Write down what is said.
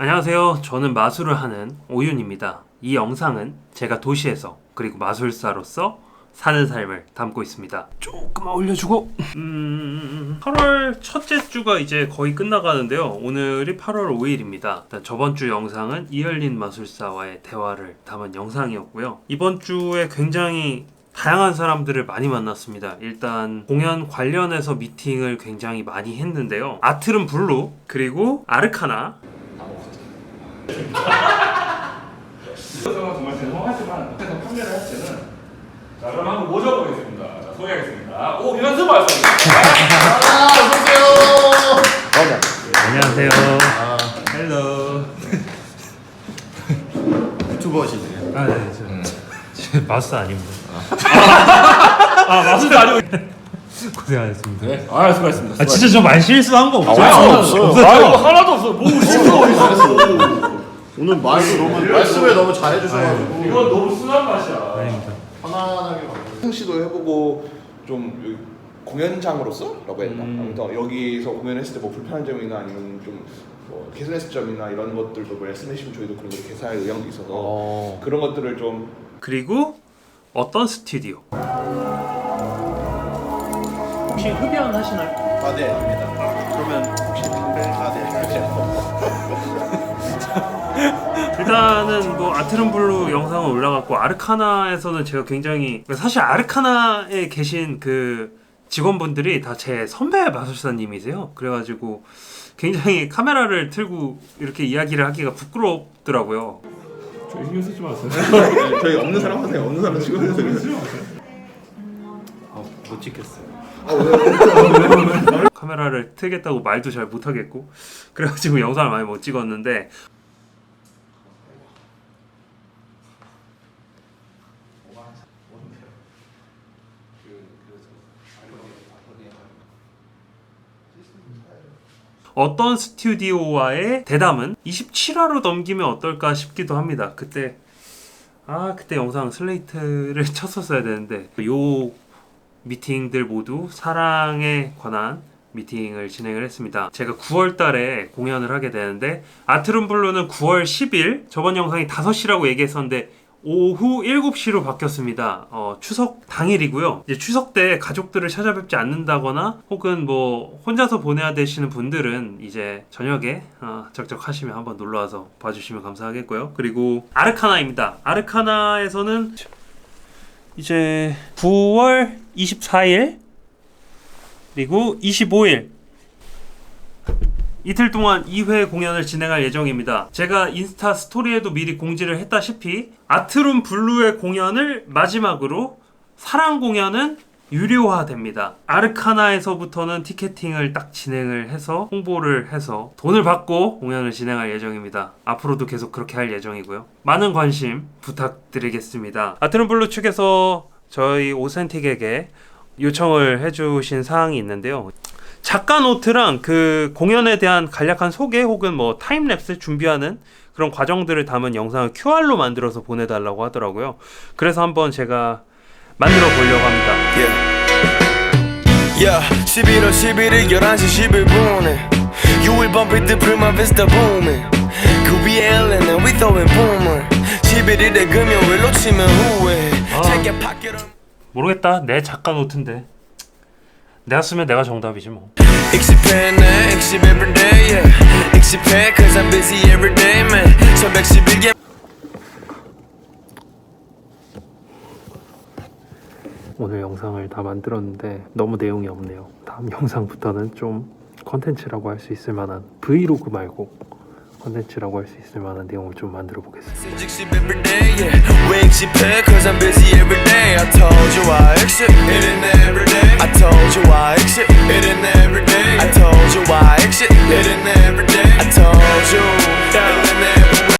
안녕하세요. 저는 마술을 하는 오윤입니다. 이 영상은 제가 도시에서 그리고 마술사로서 사는 삶을 담고 있습니다. 조금만 올려주고 음, 8월 첫째 주가 이제 거의 끝나가는데요. 오늘이 8월 5일입니다. 일단 저번 주 영상은 이열린 마술사와의 대화를 담은 영상이었고요. 이번 주에 굉장히 다양한 사람들을 많이 만났습니다. 일단 공연 관련해서 미팅을 굉장히 많이 했는데요. 아트름 블루 그리고 아르카나 그래서 정말 죄송하지만 앞에서 판매를 할 때는 자 그럼 한번 모셔보겠습니다. 자 소개하겠습니다. 오 유현수 말씀. 안녕하세요. 헬로. 유튜버시네요. 아, 네, 저, 저 마술 아닙니다. 아 마술도 아니고. 고생하셨습니다. 네. 아, 수고하셨습니다. 아 진짜 저 많이 실수한 거 없죠? 아, 없어요. 아 이거 하나도 없어. 뭐 실수가 있어. 오늘 말씀 너무 말씀을 너무 잘해주셔가지고 이건 너무 순한 맛이야. 아닙니다. 편안하게 승 씨도 해보고 좀 여기 공연장으로서라고 했나? 음. 아무튼 여기서 공연했을 때 뭐 불편한 점이나 아니면 좀뭐 개선했을 점이나 이런 것들도 뭐 말씀해주시면 저희도 그런 거 개선할 의향도 있어서 그런 것들을 좀 그리고 어떤 스튜디오? 혹시 흡연 하시나요? 아, 네, 합니다. 그러면 혹시 담배? 아, 네, 일단은 뭐 아트름 블루 영상은 올라갔고 아르카나에서는 제가 굉장히 사실 아르카나에 계신 그 직원분들이 다 제 선배 마술사님이세요. 그래가지고 굉장히 카메라를 틀고 이렇게 이야기를 하기가 부끄럽더라고요. 저 신경 쓰지 마세요. 네, 저희 없는 사람 하세요. 없는 사람 찍어주세요. 못 찍겠어요. 카메라를 틀겠다고 말도 잘 못하겠고 그래가지고 영상을 많이 못 찍었는데 어떤 스튜디오와의 대담은 27화로 넘기면 어떨까 싶기도 합니다. 그때 아 그때 영상 슬레이트를 쳤었어야 되는데 요 미팅들 모두 사랑에 관한 미팅을 진행을 했습니다. 제가 9월 달에 공연을 하게 되는데 아트룸 블루는 9월 10일 저번 영상이 5시라고 얘기했었는데 오후 7시로 바뀌었습니다. 어, 추석 당일이고요. 이제 추석 때 가족들을 찾아뵙지 않는다거나 혹은 뭐 혼자서 보내야 되시는 분들은 이제 저녁에 어, 적적하시면 한번 놀러 와서 봐주시면 감사하겠고요. 그리고 아르카나입니다. 아르카나에서는 이제 9월 24일 그리고 25일 이틀 동안 2회 공연을 진행할 예정입니다. 제가 인스타 스토리에도 미리 공지를 했다시피 아트룸 블루의 공연을 마지막으로 사랑 공연은 유료화됩니다. 아르카나에서부터는 티켓팅을 딱 진행을 해서 홍보를 해서 돈을 받고 공연을 진행할 예정입니다. 앞으로도 계속 그렇게 할 예정이고요. 많은 관심 부탁드리겠습니다. 아트룸 블루 측에서 저희 오센틱에게 요청을 해주신 사항이 있는데요. 작가 노트랑 그 공연에 대한 간략한 소개 혹은 뭐 타임랩스 준비하는 그런 과정들을 담은 영상을 QR로 만들어서 보내달라고 하더라고요. 그래서 한번 제가 만들어 보려고 합니다. Yeah. Yeah, 11월 11일 11시 11분에 6일 범필 때 프리마 비스타 booming 그 위에 엘레는 we throwing boomer 11일에 금요일 놓치면 후회 밖으로 모르겠다. 내 작가 노트인데. 내가 쓰면 내가 정답이지 뭐. everyday yeah 익십해 cause I'm busy everyday man 1111개 오늘 영상을 다 만들었는데 너무 내용이 없네요. 다음 영상부터는 좀 컨텐츠라고 할 수 있을 만한 브이로그 말고 컨텐츠라고 할 수 있을 만한 내용을 좀 만들어 보겠습니다. 익십 everyday yeah 왜 익십해 cause I'm busy everyday I told you I 익십